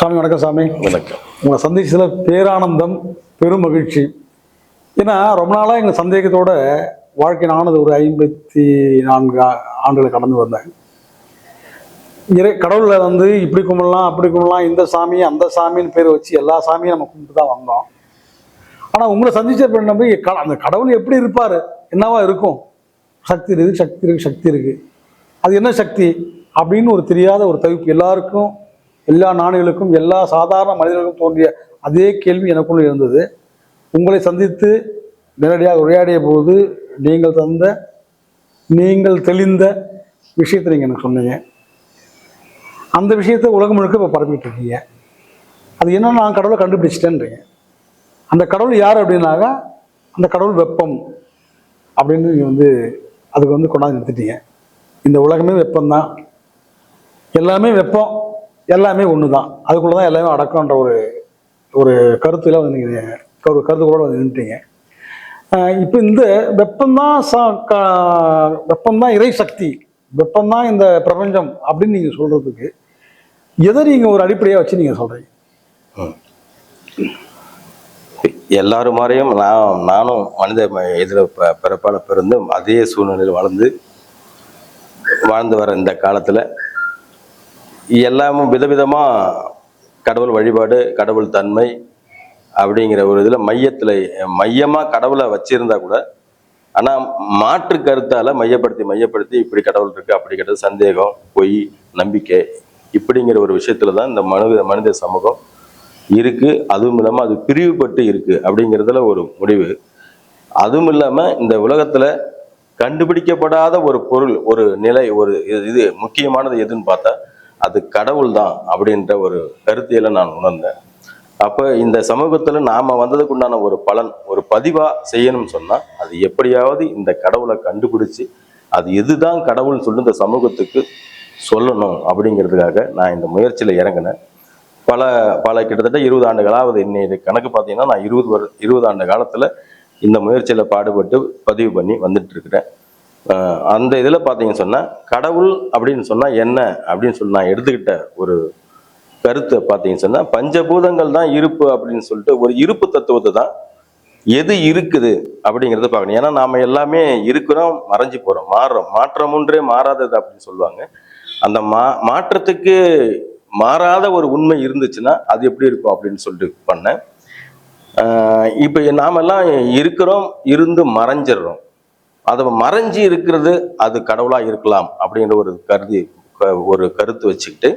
சாமி வணக்கம் சாமி. வணக்கம். உங்களை சந்திச்சதுல பேரானந்தம் பெரும் மகிழ்ச்சி. ஏன்னா ரொம்ப நாளாக எங்கள் சந்தேகத்தோட வாழ்க்கை நானது ஒரு ஐம்பத்தி நான்கு ஆண்டுகளை கடந்து வந்தேன். இறை கடவுளை வந்து இப்படி கும்பிடலாம் அப்படி கும்பிடலாம் இந்த சாமி அந்த சாமின்னு பேர் வச்சு எல்லா சாமியும் நம்ம கும்பிட்டு தான் வந்தோம். ஆனால் உங்களை சந்திச்ச பின் நம்பி க- அந்த கடவுள் எப்படி இருப்பார்? என்னவா இருக்கும்? சக்தி இருக்குது சக்தி இருக்கு சக்தி இருக்கு. அது என்ன சக்தி? அப்படின்னு ஒரு தெரியாத ஒரு தவிப்பு எல்லாருக்கும் எல்லா நாடுகளுக்கும் எல்லா சாதாரண மனிதர்களுக்கும் தோன்றிய அதே கேள்வி எனக்குள்ள இருந்தது. உங்களை சந்தித்து நேரடியாக உரையாடிய போது நீங்கள் தந்த நீங்கள் தெளிந்த விஷயத்தை நீங்கள் எனக்கு சொன்னீங்க. அந்த விஷயத்தை உலகம் முழுக்க இப்போ பரப்பிட்டு இருக்கீங்க. அது என்ன நான் கடவுளை கண்டுபிடிச்சிட்டேன்றீங்க. அந்த கடவுள் யார் அப்படின்னாக்கா அந்த கடவுள் வெப்பம் அப்படின்னு நீங்கள் வந்து அதுக்கு வந்து கொண்டாந்து நிறுத்திட்டீங்க. இந்த உலகமே வெப்பம்தான். எல்லாமே வெப்பம். எல்லாமே ஒன்று தான் அதுக்குள்ளே தான் எல்லாமே அடக்கம்ன்ற ஒரு ஒரு கருத்தில் வந்து நீங்கள் ஒரு கருத்துக்களோட வந்து நின்றுட்டீங்க இப்போ இந்த வெப்பம்தான் சா வெப்பம்தான் இறை சக்தி வெப்பம்தான் இந்த பிரபஞ்சம் அப்படின்னு நீங்கள் சொல்கிறதுக்கு எதை நீங்கள் ஒரு அடிப்படையாக வச்சு நீங்கள் சொல்கிறீங்க எல்லாரும் மாதிரியும் நான் நானும் மனித இதில் பிறப்பால் ப- அதே சூழ்நிலையில் வளர்ந்து வாழ்ந்து வர இந்த காலத்தில் எல்லாமும் விதவிதமாக கடவுள் வழிபாடு கடவுள் தன்மை அப்படிங்கிற ஒரு இதில் மையத்தில் மையமாக கடவுளை வச்சிருந்தா கூட ஆனால் மாற்று கருத்தால் மையப்படுத்தி மையப்படுத்தி இப்படி கடவுள் இருக்கு அப்படிங்கிறது சந்தேகம் பொய் நம்பிக்கை இப்படிங்கிற ஒரு விஷயத்துல தான் இந்த மனித மனித சமூகம் இருக்கு. அதுவும் இல்லாமல் அது பிரிவுபட்டு இருக்கு அப்படிங்கிறதுல ஒரு முடிவு. அதுவும் இல்லாமல் இந்த உலகத்துல கண்டுபிடிக்கப்படாத ஒரு பொருள் ஒரு நிலை ஒரு இது- இது முக்கியமானது எதுன்னு பார்த்தா அது கடவுள் தான் அப்படின்ற ஒரு கருத்தியலை நான் உணர்ந்தேன். அப்போ இந்த சமூகத்தில் நாம் வந்ததுக்கு உண்டான ஒரு பலன் ஒரு பதிவாக செய்யணும்னு சொன்னால் அது எப்படியாவது இந்த கடவுளை கண்டுபிடிச்சி அது இதுதான் கடவுள்னு சொல்லி இந்த சமூகத்துக்கு சொல்லணும் அப்படிங்கிறதுக்காக நான் இந்த முயற்சியில் இறங்கினேன். பல பல கிட்டத்தட்ட இருபது ஆண்டுகளாவது என்னை கணக்கு பார்த்தீங்கன்னா நான் இருபது வரு இருபது ஆண்டு காலத்தில் இந்த முயற்சியில் பாடுபட்டு பதிவு பண்ணி வந்துட்டு இருக்கிறேன். அந்த இதில் பார்த்தீங்கன்னு சொன்னால் கடவுள் அப்படின்னு சொன்னால் என்ன அப்படின்னு சொல்லி நான் எடுத்துக்கிட்ட ஒரு கருத்தை பார்த்தீங்கன்னு சொன்னால் பஞ்சபூதங்கள் தான் இருப்பு அப்படின்னு சொல்லிட்டு ஒரு இருப்பு தத்துவத்தை தான் எது இருக்குது அப்படிங்கிறத பார்க்கணும். ஏன்னா நாம் எல்லாமே இருக்கிறோம் மறைஞ்சு போகிறோம் மாறுறோம். மாற்றம் ஒன்றே மாறாதது அப்படின்னு சொல்லுவாங்க. அந்த மா மாற்றத்துக்கு மாறாத ஒரு உண்மை இருந்துச்சுன்னா அது எப்படி இருக்கும் அப்படின்னு சொல்லிட்டு பண்ணேன். இப்போ நாமெல்லாம் இருக்கிறோம் இருந்து மறைஞ்சிடுறோம். அதை மறைஞ்சு இருக்கிறது அது கடவுளாக இருக்கலாம் அப்படின்ற ஒரு கருதி க- ஒரு கருத்து வச்சுக்கிட்டு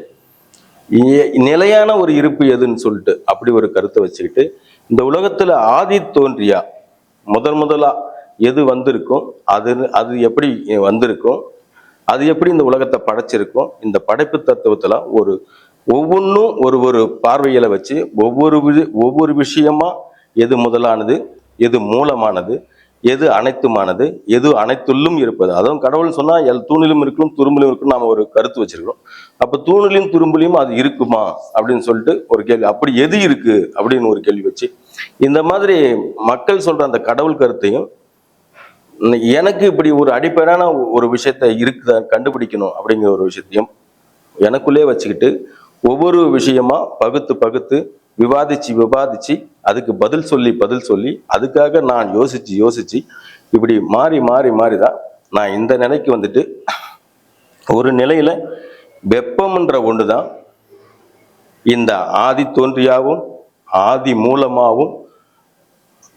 நிலையான ஒரு இருப்பு எதுன்னு சொல்லிட்டு அப்படி ஒரு கருத்தை வச்சுக்கிட்டு இந்த உலகத்தில் ஆதி தோன்றியா? முதல் முதலாக எது வந்திருக்கும்? அது அது எப்படி வந்திருக்கும்? அது எப்படி இந்த உலகத்தை படைச்சிருக்கும்? இந்த படைப்பு தத்துவத்தில் ஒரு ஒவ்வொன்றும் ஒரு ஒரு பார்வையில வச்சு ஒவ்வொரு வி- ஒவ்வொரு விஷயமா எது முதலானது எது மூலமானது எது அனைத்துமானது எது அனைத்துள்ளும் இருப்பது? அதுவும் கடவுள் சொன்னால் எல் தூணிலும் இருக்கும் துரும்பிலும் இருக்கும் நாம் ஒரு கருத்து வச்சிருக்கிறோம். அப்போ தூணிலையும் துரும்புலையும் அது இருக்குமா? அப்படின்னு சொல்லிட்டு ஒரு கேள்வி. அப்படி எது இருக்கு? அப்படின்னு ஒரு கேள்வி வச்சு. இந்த மாதிரி மக்கள் சொல்ற அந்த கடவுள் கருத்தையும் எனக்கு இப்படி ஒரு அடிப்படையான ஒரு விஷயத்த இருக்குதா கண்டுபிடிக்கணும் அப்படிங்கிற ஒரு விஷயத்தையும் எனக்குள்ளே வச்சுக்கிட்டு ஒவ்வொரு விஷயமா பகுத்து பகுத்து விவாதிச்சு விவாதிச்சு அதுக்கு பதில் சொல்லி பதில் சொல்லி அதுக்காக நான் யோசிச்சு யோசிச்சு இப்படி மாறி மாறி மாறி தான் நான் இந்த நிலைக்கு வந்துட்டு ஒரு நிலையில வெப்பம்ன்ற ஒன்று தான் இந்த ஆதி தோன்றியாவும் ஆதி மூலமாகவும்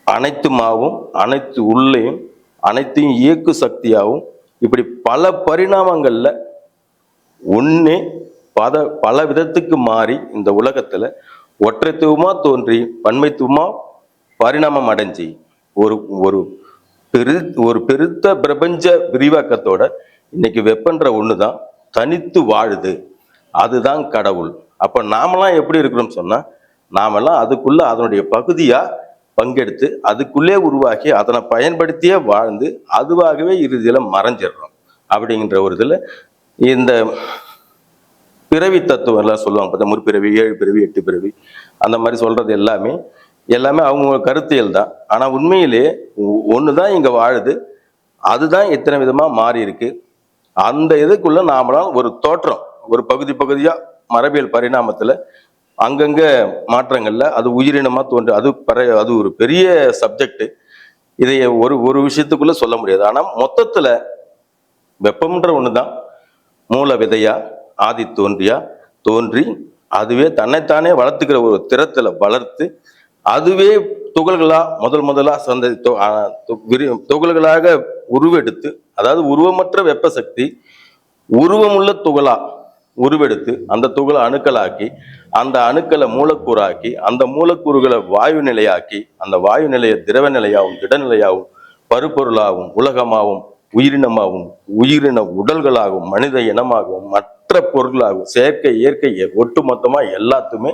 அனைத்துமாவும் அனைத்து உள்ளேயும் அனைத்தையும் இயக்கு சக்தியாகவும் இப்படி பல பரிணாமங்களில் ஒன்று பத பல விதத்துக்கு மாறி இந்த உலகத்தில் ஒற்றைத்துவமா தோன்றி பன்மைத்துவமா பரிணாமம் அடைஞ்சி ஒரு ஒரு பெரு ஒரு பெருத்த பிரபஞ்ச விரிவாக்கத்தோட இன்னைக்கு வெப்பன்ற ஒன்று தான் தனித்து வாழுது. அதுதான் கடவுள். அப்ப நாமெல்லாம் எப்படி இருக்கிறோம்னு சொன்னா நாமெல்லாம் அதுக்குள்ள அதனுடைய பகுதியா பங்கெடுத்து அதுக்குள்ளே உருவாக்கி அதனை பயன்படுத்தியே வாழ்ந்து அதுவாகவே இறுதியில மறைஞ்சிடுறோம். அப்படிங்கிற ஒரு இதில் இந்த பிறவி தத்துவம் எல்லாம் சொல்லுவாங்க பார்த்தா முற்பிறவி ஏழு பிறவி எட்டு பிறவி அந்த மாதிரி சொல்றது எல்லாமே எல்லாமே அவங்க கருத்தியல் தான். ஆனால் உண்மையிலே ஒன்று தான் இங்கே வாழுது அதுதான் எத்தனை விதமாக மாறி இருக்கு. அந்த இதுக்குள்ள நாமளாம் ஒரு தோற்றம் ஒரு பகுதி பகுதியாக மரபியல் பரிணாமத்தில் அங்கங்கே மாற்றங்களில் அது உயிரினமாக தோன்று அது பர அது ஒரு பெரிய சப்ஜெக்டு இதை ஒரு ஒரு விஷயத்துக்குள்ளே சொல்ல முடியாது. ஆனால் மொத்தத்தில் வெப்பம்ன்ற தான் மூல விதையாக ஆதி தோன்றியா? தோன்றி அதுவே தன்னைத்தானே வளர்த்துக்கிற ஒரு திறத்தில் வளர்த்து அதுவே துகள்களா முதல் முதலா சந்த து- விரி- துகள்களாக உருவெடுத்து அதாவது உருவமற்ற வெப்ப சக்தி உருவமுள்ள துகளா உருவெடுத்து அந்த துகளை அணுக்களாக்கி அந்த அணுக்களை மூலக்கூறாக்கி அந்த மூலக்கூறுகளை வாயு நிலையாக்கி அந்த வாயு நிலையை திரவ நிலையாகவும் திடநிலையாகவும் பருப்பொருளாகவும் உலகமாகவும் உயிரினமாகவும் உயிரின உடல்களாகவும் மனித இனமாகவும் மற்ற பொருளாகும். செயற்கை இயற்கை ஒட்டுமொத்தமா எல்லாத்துமே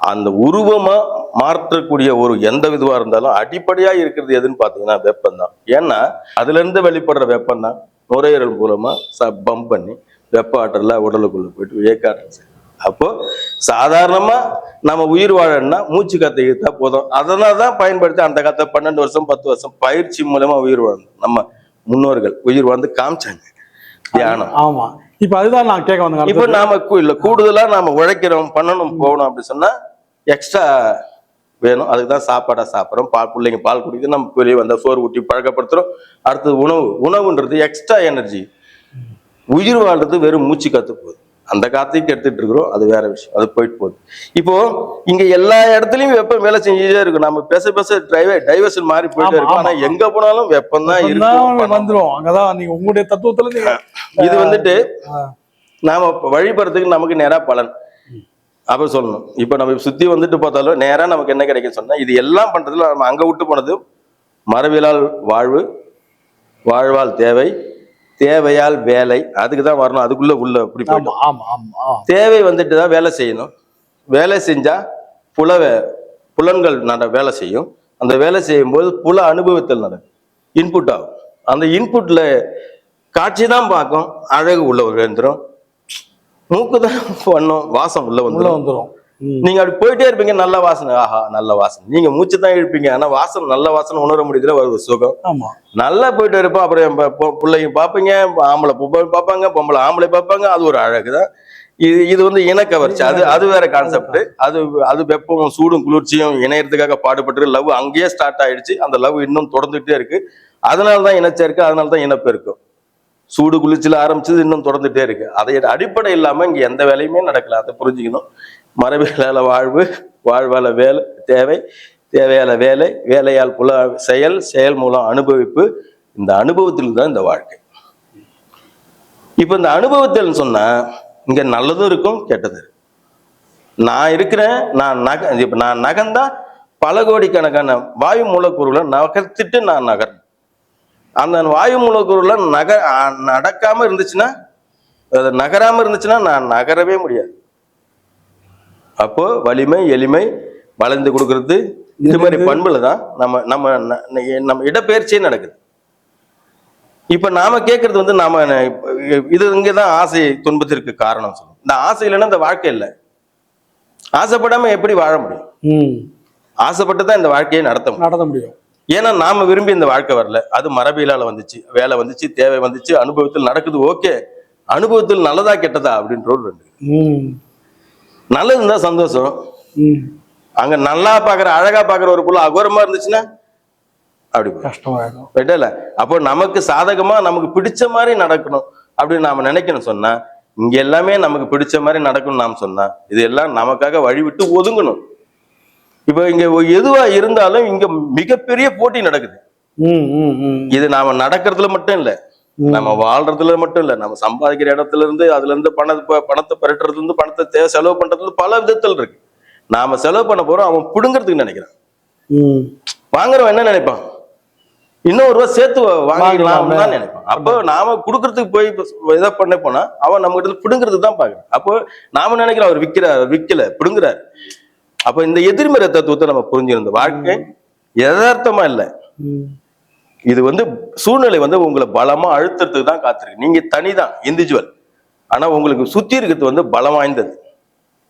அந்த உருவமாக மாற்றக்கூடிய ஒரு எந்த விதுவா இருந்தாலும் அடிப்படையாக இருக்கிறது எதுன்னு பார்த்தீங்கன்னா வெப்பம் தான் ஏன்னா அதுலேருந்து வெளிப்படுற வெப்பம் தான் நுரையீரல் மூலமா பம்ப் பண்ணி வெப்ப ஆற்றல உடலுக்குள்ளே போயிட்டு ஏக்காற்றல் செய்யுது. அப்போ சாதாரணமா நம்ம உயிர் வாழணும்னா மூச்சு கத்தை இழுத்தா போதும். அதனால தான் பயன்படுத்தி அந்த கத்தை பன்னெண்டு வருஷம் பத்து வருஷம் பயிற்சி மூலமா உயிர் வாழணும் நம்ம முன்னோர்கள் உயிர் வாழ்ந்து காமிச்சாங்க. தியானம். ஆமா. இப்ப அதுதான் நான் கேட்க வந்தேன் இப்போ. நாம இல்ல கூடுதலா நாம உழைக்கிறோம் பண்ணணும் போகணும் அப்படி சொன்னா எக்ஸ்ட்ரா வேணும். அதுக்கு தான் சாப்பாடா சாப்பிட்றோம். பால் பிள்ளைங்க பால் குடிக்குது நம்ம வெளியே வந்தா சோறு ஊட்டி பழக்கப்படுத்துறோம். அடுத்தது உணவு. உணவுன்றது எக்ஸ்ட்ரா எனர்ஜி உயிர் வாழ்றது வெறும் மூச்சு காத்து போகுது அந்த காத்தையும் கெடுத்துட்டு இருக்கிறோம். அது வேற விஷயம். அது போயிட்டு போகுது. இப்போ இங்க எல்லா இடத்துலயும் வெப்பம் வேலை செஞ்சுட்டே இருக்கும் நம்ம பேச பேச டிரைவே டைவர்ஷன் மாறி போயிட்டே இருக்கும் ஆனா. எங்க போனாலும் வெப்பம் தான் இருக்கும் வந்துரும். அங்கதான் நீங்க உங்களுடைய தத்துவத்துல இது வந்துட்டு. நாம வழிபடுறதுக்கு நமக்கு நேரா பலன். அப்ப சொல்லணும். இப்ப நம்ம சுத்தி வந்துட்டு பார்த்தாலும் நேரா நமக்கு என்ன கிடைக்கும் சொன்னா இது எல்லாம் பண்றதுல நம்ம அங்க விட்டு போனது மரபியலால் வாழ்வு வாழ்வால் தேவை. தேவையால் வேலை அதுக்கு தான் வரணும் அதுக்குள்ள உள்ள இப்படி ஆமா போயிடும். தேவை வந்துட்டு தான் வேலை செய்யணும். வேலை செஞ்சா புல வே- புலன்கள் நட வேலை செய்யும். அந்த வேலை செய்யும்போது புல அனுபவத்தில் நடக்கும். இன்புட் ஆகும். அந்த இன்புட்ல காட்சி தான் பார்க்கும். அழகு உள்ள வந்துடும் மூக்கு தான் பண்ணும். வாசம் உள்ள உள்ள வந்துடும். நீங்க அப்படி போயிட்டே இருப்பீங்க நல்ல வாசனை. ஆஹா நல்ல வாசனை. நீங்க மூச்சு தான் இழுப்பீங்க. ஆனா வாசனை நல்ல வாசனை உணர முடியுதுல ஒரு சுகம். ஆமா. நல்லா போயிட்டு இருப்போம் அப்புறம் பிள்ளைங்க பார்ப்பீங்க ஆம்பளை பொம்பளை பார்ப்பாங்க பொம்பளை ஆம்பளை பார்ப்பாங்க. அது ஒரு அழகுதான். இது இது வந்து இனக்கவர்ச்சி. அது அது வேற கான்செப்ட் அது அது வெப்பமும் சூடும் குளிர்ச்சியும் இணையறதுக்காக பாடுபட்டு லவ் அங்கேயே ஸ்டார்ட் ஆயிடுச்சு. அந்த லவ் இன்னும் தொடர்ந்துட்டே இருக்கு. அதனால தான் இனச்சேர்க்கை அதனால தான் இனப்பெருக்கம் சூடு குளிர்ச்சியில ஆரம்பிச்சது இன்னும் தொடர்ந்துட்டே இருக்கு. அதை அடிப்படை இல்லாம இங்க எந்த வேலையுமே நடக்கல. அதை புரிஞ்சுக்கணும். மரபியலால வாழ்வு வாழ்வால வேலை தேவை தேவையால வேலை வேலையால் புல செயல் செயல் மூலம் அனுபவிப்பு. இந்த அனுபவத்தில் தான் இந்த வாழ்க்கை. இப்போ இந்த அனுபவத்தில் சொன்னால் இங்கே நல்லதும் இருக்கும் கெட்டது இருக்கும். நான் இருக்கிறேன் நான் நக இப்போ நான் நகர்ந்தா பல கோடிக்கணக்கான வாயு மூலக்கூறுகளை நகர்த்திட்டு நான் நகர் அந்த வாயு மூலக்கூறுகளை நக நடக்காமல் இருந்துச்சுன்னா அது நகராமல் இருந்துச்சுன்னா நான் நகரவே முடியாது. அப்போ வலிமை எளிமை வளைந்து கொடுக்கறது. இது மாதிரி பண்புல தான் நம்ம நம்ம நம்ம இடப்பெயர்ச்சியே நடக்குது. இப்ப நாம கேட்கறது வந்து நாம இது இங்கதான் ஆசை துன்பத்திற்கு காரணம் சொல்லும் இந்த ஆசை இல்லைன்னா இந்த வாழ்க்கை இல்லை. ஆசைப்படாம எப்படி வாழ முடியும்? ஆசைப்பட்டு தான் இந்த வாழ்க்கையை நடத்த நடத்த முடியும். ஏன்னா நாம விரும்பி இந்த வாழ்க்கை வரல. அது மரபியலால வந்துச்சு வேலை வந்துச்சு தேவை வந்துச்சு அனுபவத்தில் நடக்குது ஓகே. அனுபவத்தில் நல்லதா கெட்டதா அப்படின்ற ஒரு ரெண்டு. நல்லது இருந்தா சந்தோஷம் அங்க நல்லா பாக்குற அழகா பாக்குற ஒரு புள்ள அகோரமா இருந்துச்சுன்னா அப்படி. கஷ்டமாயிடும். ரைட்டா அப்போ நமக்கு சாதகமா நமக்கு பிடிச்ச மாதிரி நடக்கணும் அப்படின்னு நாம நினைக்கணும் சொன்னா இங்க எல்லாமே நமக்கு பிடிச்ச மாதிரி நடக்கணும் நாம் சொன்னா இது எல்லாம் நமக்காக வழிவிட்டு ஒதுங்கணும். இப்போ இங்க எதுவா இருந்தாலும் இங்க மிகப்பெரிய போட்டி நடக்குது. இது நாம நடக்கிறதுல மட்டும் இல்ல. நம்ம வாழ்றதுல மட்டும் இல்ல நம்ம சம்பாதிக்கிற இடத்துல இருந்து அதுல இருந்து பணத்தை பணத்தை பெருட்டுறதுல இருந்து பணத்தை செலவு பண்றதுல பல விதத்தில் இருக்கு. நாம செலவு பண்ண போறோம் அவன் பிடுங்கிறதுக்கு நினைக்கிறான். வாங்குறவன் என்ன நினைப்பான்? இன்னும் ஒரு ரூபா சேர்த்து வாங்கிக்கலாம். தான் நினைப்பான். அப்போ நாம கொடுக்கறதுக்கு போய் இதை பண்ண போனா அவன் நம்ம கிட்ட பிடுங்கிறதுக்கு தான் பாக்குறான் அப்போ நாம நினைக்கிறோம் அவர் விக்கிறார் விக்கல பிடுங்குறாரு. அப்போ இந்த எதிர்மறை தத்துவத்தை நம்ம புரிஞ்சிருந்த வாழ்க்கை யதார்த்தமா இல்லை. இது வந்து சூழ்நிலை வந்து உங்களை பலமா அழுத்தத்துக்கு தான் காத்திருக்கு. நீங்க தனிதான் இண்டிவிஜுவல் ஆனா உங்களுக்கு சுத்தி இருக்கிறது வந்து பலம் வாய்ந்தது.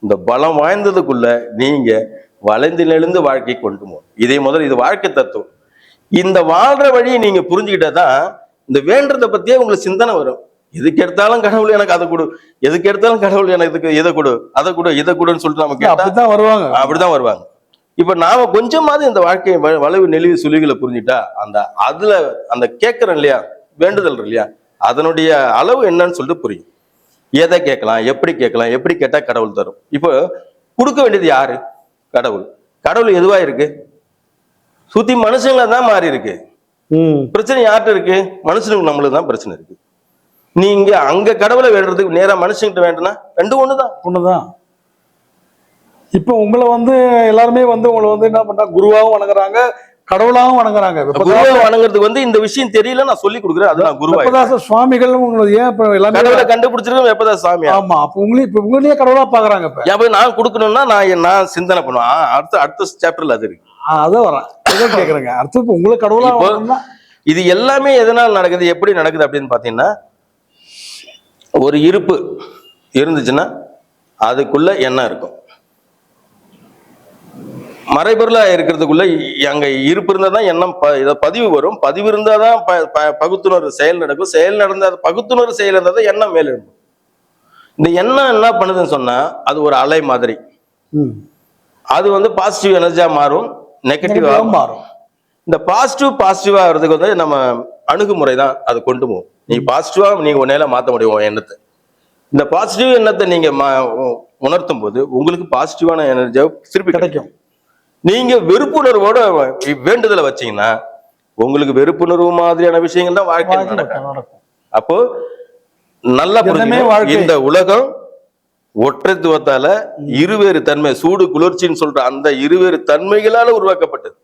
இந்த பலம் வாய்ந்ததுக்குள்ள நீங்க வளைந்து நெளிந்து வாழ்க்கை கொண்டு போகணும். இதே முதல்ல இது வாழ்க்கை தத்துவம். இந்த வாழ்ற வழியை நீங்க புரிஞ்சுக்கிட்டா தான் இந்த வேண்டதை பத்தியே உங்களுக்கு சிந்தனை வரும். எதுக்கு எடுத்தாலும் கடவுள் எனக்கு அதை கொடு. எதுக்கு எடுத்தாலும் கடவுள் எனக்கு இதை கொடு அதை கொடு இதை கொடுன்னு சொல்லிட்டு நம்ம கேட்டா அப்படித்தான் வருவாங்க. அப்படிதான் வருவாங்க. இப்ப நாம கொஞ்சமாவது இந்த வாழ்க்கை வ- வளைவு நெளிவு சுழிகளை புரிஞ்சுட்டா அந்த அதுல அந்த கேட்கறோம் இல்லையா? வேண்டுதல் இல்லையா? அதனுடைய அளவு என்னன்னு சொல்லிட்டு புரியும். எதை கேட்கலாம் எப்படி கேட்கலாம் எப்படி கேட்டா கடவுள் தரும். இப்போ கொடுக்க வேண்டியது யாரு? கடவுள். கடவுள் எதுவா இருக்கு? சுத்தி மனுஷங்கள தான் மாறி இருக்கு. பிரச்சனை யார்கிட்ட இருக்கு? மனுஷனுக்கு நம்மளுக்கு தான் பிரச்சனை இருக்கு. நீங்க அங்க கடவுளை வேண்டுறதுக்கு நேரா மனுஷங்கிட்ட வேண்டுனா ரெண்டும் ஒண்ணுதான். ஒண்ணுதான். இப்போ உங்களை வந்து எல்லாருமே வந்து உங்களை வந்து என்ன பண்றாங்க? குருவாவும் வணங்குறாங்க கடவுளாவும் வணங்குறாங்க. குருவை வணங்குறதுக்கு வந்து இந்த விஷயம் தெரியல நான் சொல்லி கொடுக்குறேன். அது நான் குருவா வெப்பதாச சுவாமிகள் உங்களை ஏன் இப்ப எல்லாமே கடவுளை கண்டுபிடிச்சிருக்கோம் வெப்பதா சாமியா ஆமா அப்ப உங்களே இப்ப உங்களையே கடவுளா பாக்குறாங்க இப்ப. அப்ப நான் கொடுக்கணும்னா நான் நான் சிந்தனை பண்ணுவேன். அடுத்த அடுத்த சாப்டர்ல அது இருக்கு. அதான் வரேன். அதான் கேக்குறேங்க. அடுத்து இப்ப உங்களை கடவுளா இது எல்லாமே எதனால் நடக்குது எப்படி நடக்குது அப்படின்னு பாத்தீங்கன்னா ஒரு இருப்பு இருந்துச்சுன்னா அதுக்குள்ள எண்ணம் இருக்கும். மறைபொருளா இருக்கிறதுக்குள்ள அங்க இருப்பு இருந்தா தான் எண்ணம் ப- இத பதிவு வரும். பதிவு இருந்தா தான் ப- ப- பகுத்துணர்வு செயல் நடக்கும். செயல் நடந்தா பகுத்துணர்வு செயல் இருந்தா தான் எண்ணம் மேல இருக்கும் இந்த எண்ணம் என்ன பண்ணுதுன்னு சொன்னா அது ஒரு அலை மாதிரி. அது வந்து பாசிட்டிவ் எனர்ஜியா மாறும் நெகட்டிவா நெகட்டிவா மாறும். இந்த பாசிட்டிவ் பாசிட்டிவா ஆகிறதுக்கு வந்து நம்ம அணுகுமுறை தான் அது கொண்டு போகும். நீ பாசிட்டிவா நீங்க உன்னையில மாத்த முடியும் எண்ணத்தை. இந்த பாசிட்டிவ் எண்ணத்தை நீங்க ம- உ- உணர்த்தும் போது உங்களுக்கு பாசிட்டிவான எனர்ஜியா திருப்பி கிடைக்கும். நீங்க வெறுப்புணர்வோட வேண்டுதலை வச்சீங்கன்னா உங்களுக்கு வெறுப்புணர்வு மாதிரியான விஷயங்கள் தான் வாழ்க்கையில் வாழ்க்கை நடக்கும். அப்போ நல்லா புரிஞ்சுக்கணும். இந்த உலகம் ஒற்றைத்துவத்தால இருவேறு தன்மை சூடு குளிர்ச்சின்னு சொல்ற அந்த இருவேறு தன்மைகளால உருவாக்கப்பட்டது.